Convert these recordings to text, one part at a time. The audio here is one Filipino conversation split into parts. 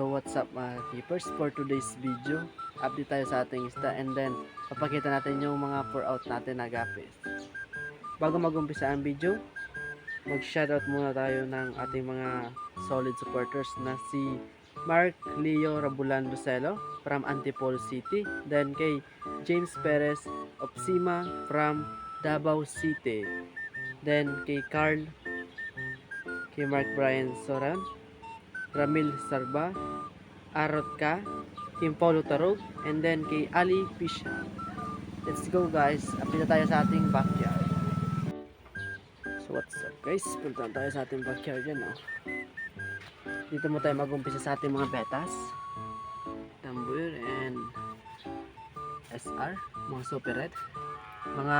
So what's up mga keepers? For today's video update tayo sa ating isda and then papakita natin yung mga pour out natin na gapis. Bago magumpisa ang video mag shoutout muna tayo ng ating mga solid supporters na si Mark Leo Rabulan Lucelo from Antipolo City then kay James Perez of Sima from Davao City then kay Carl, kay Mark Brian Soran, Ramil Sarba, Arot Ka, Kim Paulo Tarog, and then kay Ali Pisha. Let's go guys, update tayo sa ating backyard. So what's up guys, punta tayo sa ating backyard yan oh. Dito mo tayo mag-umpisa sa ating mga betas. Tambuir and SR, mga super red. Mga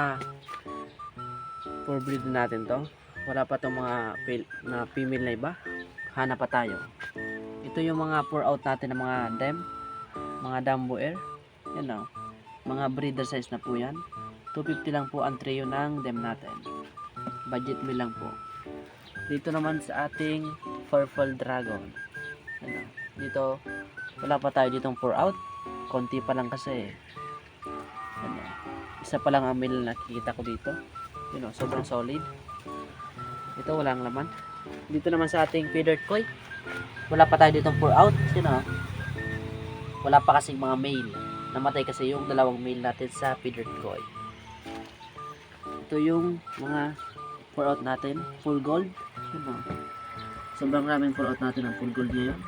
for breed natin to. Wala pa tong mga na female na iba. Hanap pa tayo. Ito yung mga pour out natin ng mga dem, mga dambuer. Yan o. Mga breeder size na po yan. 250 lang po ang trio ng dem natin. Budget meal lang po. Dito naman sa ating purple dragon. Ano, dito wala pa tayo ditong pour out. Konti pa lang kasi. Ano, isa pa lang ang meal na nakikita ko dito. Yun o, sobrang solid. Ito walang laman. Dito naman sa ating feeder koi. Wala pa tayo ditong pour out. Yun o. Wala pa kasing mga male. Namatay kasi yung dalawang male natin sa feeder koi. Ito yung mga pour out natin. Full gold. Yun o. Sobrang raming pour out natin ng full gold ngayon.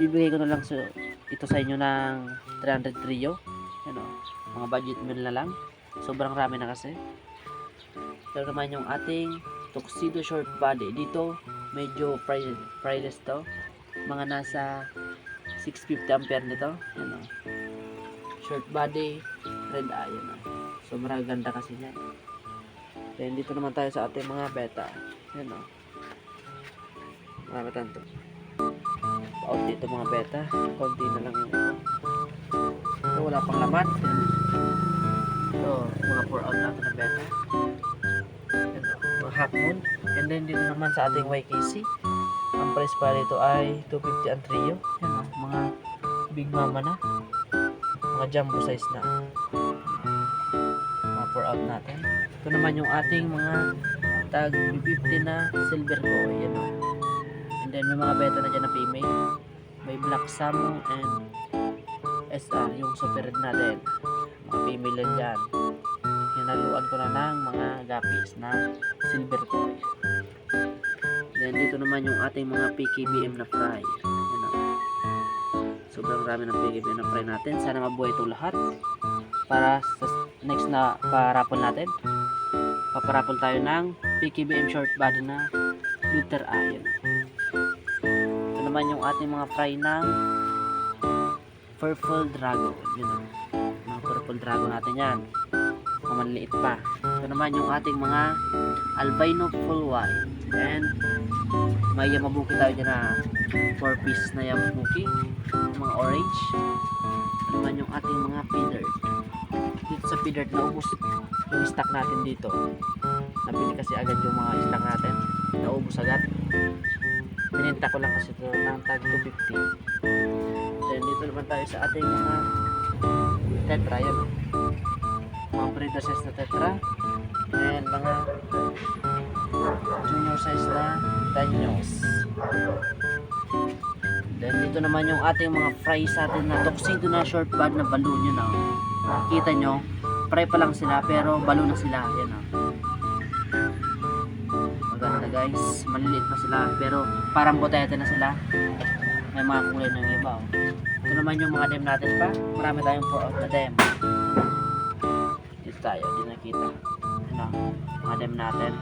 Bibigay ko na lang sa, ito sa inyo ng 300 trio. Yan o. Mga budget meal na lang. Sobrang rami na kasi. Ito naman yung ating tuxedo short body. Dito, medyo pri- priceless to. Mga nasa 650 ampere nito. Yan o. Short body, red eye. Yan o. Sobrang ganda kasi niyan. Then dito naman tayo sa ating mga beta. Yan o. Marami tanto. Paut dito mga beta. Konti na lang yung ito. Ito wala pang laman. Ito, mga pour out natin na beta. And then dito naman sa ating YKC. Ang price pa rito ay 250 ang trio. Yan o, mga big mama na. Mga jumbo size na. Mga pour out natin. Ito naman yung ating mga tag 50 na silver ko. Yan o. And then may mga beta na dyan na female. May black salmon and SR yung super red natin. Mga female yan dyan. Hinaluan ko na ng mga gapis na silver koi. Then dito naman yung ating mga PKBM na fry. Yan o. Sobrang rami ng PKBM na fry natin. Sana mabuhay itong lahat. Para sa next na parapol natin. Paparapol tayo ng PKBM short body na glitter iron. Ito naman yung ating mga fry ng purple dragon. Yun o. Mga purple dragon natin yan. Mga maliliit pa. Ito naman yung ating mga albino full white. And may yamabuki tayo dyan na 4 piece na yamabuki. Mga orange. Ito naman yung ating mga feeder. Dito sa feeder naubos yung stock natin dito. Nabili kasi agad yung mga stock natin. Naubos agad. Bininta ko lang kasi ito ng tag 250. Then dito naman tayo sa ating mga tetra yan. Mga breeder size na tetra. And mga junior size na danyos. Then dito naman yung ating mga fry sa atin na tuxedo na short band na balloon yun oh. Nakikita nyo, fry pa lang sila pero balloon na sila. Yan oh. Maganda guys, maliliit pa sila pero parang botete na sila. May mga kulay ng iba oh. Ito naman yung mga dem natin pa. Marami tayong pour out na dem. Tayo, di nakita. Ano, mga dem natin.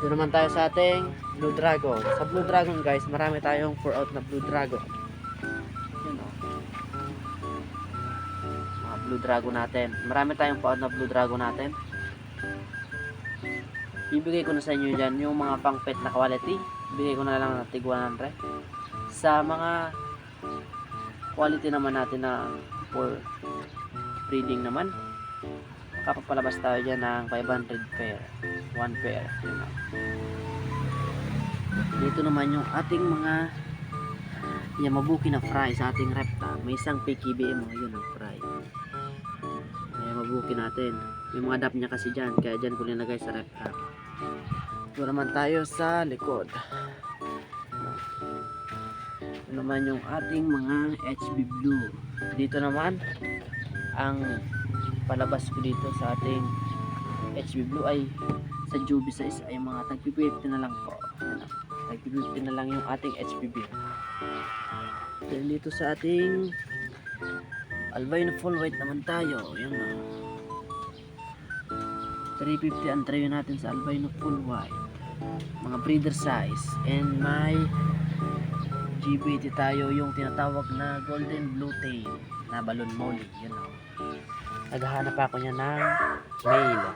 Ito naman tayo sa ating Blue Dragon. Sa Blue Dragon guys, marami tayong pour out na Blue Dragon. Yun oh. Mga Blue Dragon natin. Marami tayong pour out na Blue Dragon natin. Bibigay ko na sa inyo dyan yung mga pang pet na quality. Bigay ko na lang ng tig 100. Sa mga quality naman natin na for breeding naman, makapapalabas tayo dyan ng 500 pair. 1 pair. Yun lang. Dito naman yung ating mga Yan, mabuki na fry sa ating repta. May isang PKBM, oh, yun ang fry. Kaya mabuki natin. May mga dap niya kasi dyan, kaya dyan ko nilagay sa repta. Ito naman tayo sa likod. Ito naman yung ating mga HB Blue. Dito naman, ang palabas ko dito sa ating HB Blue ay sa Juby size ay mga tag 50 na lang po. Tag 50 na lang yung ating HBB. Then dito sa ating albino full white naman tayo. Yan o. 350 ang trio natin sa albino full white. Mga breeder size. And may GBT tayo yung tinatawag na golden blue tail na balloon molly. Yan o. Naghahanap ako niya ng male.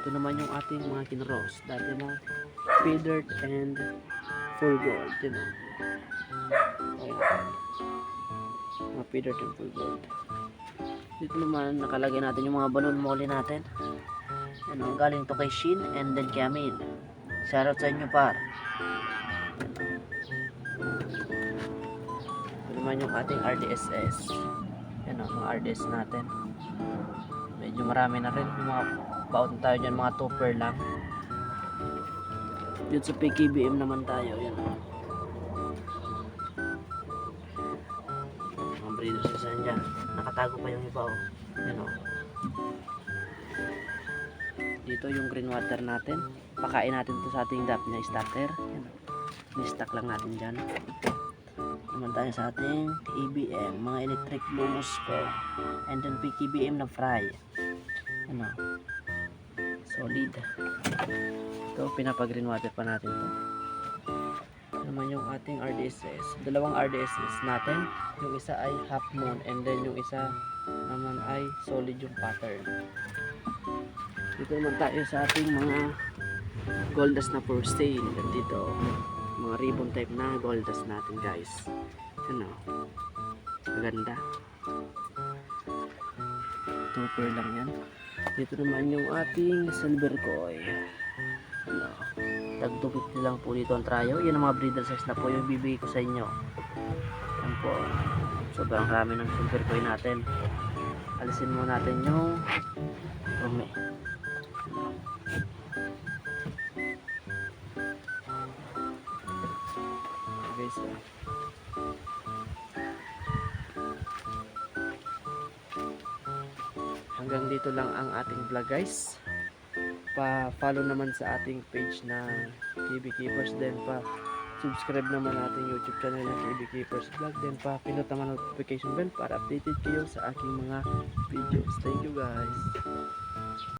Ito naman yung ating mga kinros. Dati mo feathered and full gold. Yan o. Ayan. Mga feathered and full gold. Dito naman nakalagay natin yung mga balloon molly natin. Yan o. Galing to kay Shin and then kay Amin. Shoutout sa inyo par. Ito naman yung ating RDSS. Yan o. Mga RDS natin. Medyo marami na rin. Mga baon tayo dyan. Mga topper lang. Dito sa PKBM naman tayo. Yan o. Mga breeders isa dyan. Nakatago pa yung iba o. Yan o. Dito yung green water natin. Pakain natin to sa ating dap na starter. Yan o. Ni-stack lang natin dyan. Naman tayo sa ating TBM. Mga electric blue Moscow. And then PKBM na fry. Ano? Solid. Ito, pinapag-green water pa natin to. Ito naman yung ating RDSS. Dalawang RDSS natin. Yung isa ay half moon and then yung isa naman ay solid yung pattern. Dito naman tayo sa ating mga goldas na for sale. Dito, mga ribbon type na goldas natin guys. Ano? Maganda. Topper lang yan. Dito naman yung ating silver koi. Ano? Tag 250 lang po dito ang tryo. Yan ang mga breeder size na po yung bibigay ko sa inyo. Yan po. Sobrang rami ng silver koi natin. Alisin mo natin yung rumi. Dito lang ang ating vlog guys. Pa-follow naman sa ating page na TV Keepers then pa subscribe naman ating YouTube channel na TV Keepers Vlog then pa pinot naman notification bell para updated kayo sa aking mga videos. Thank you guys.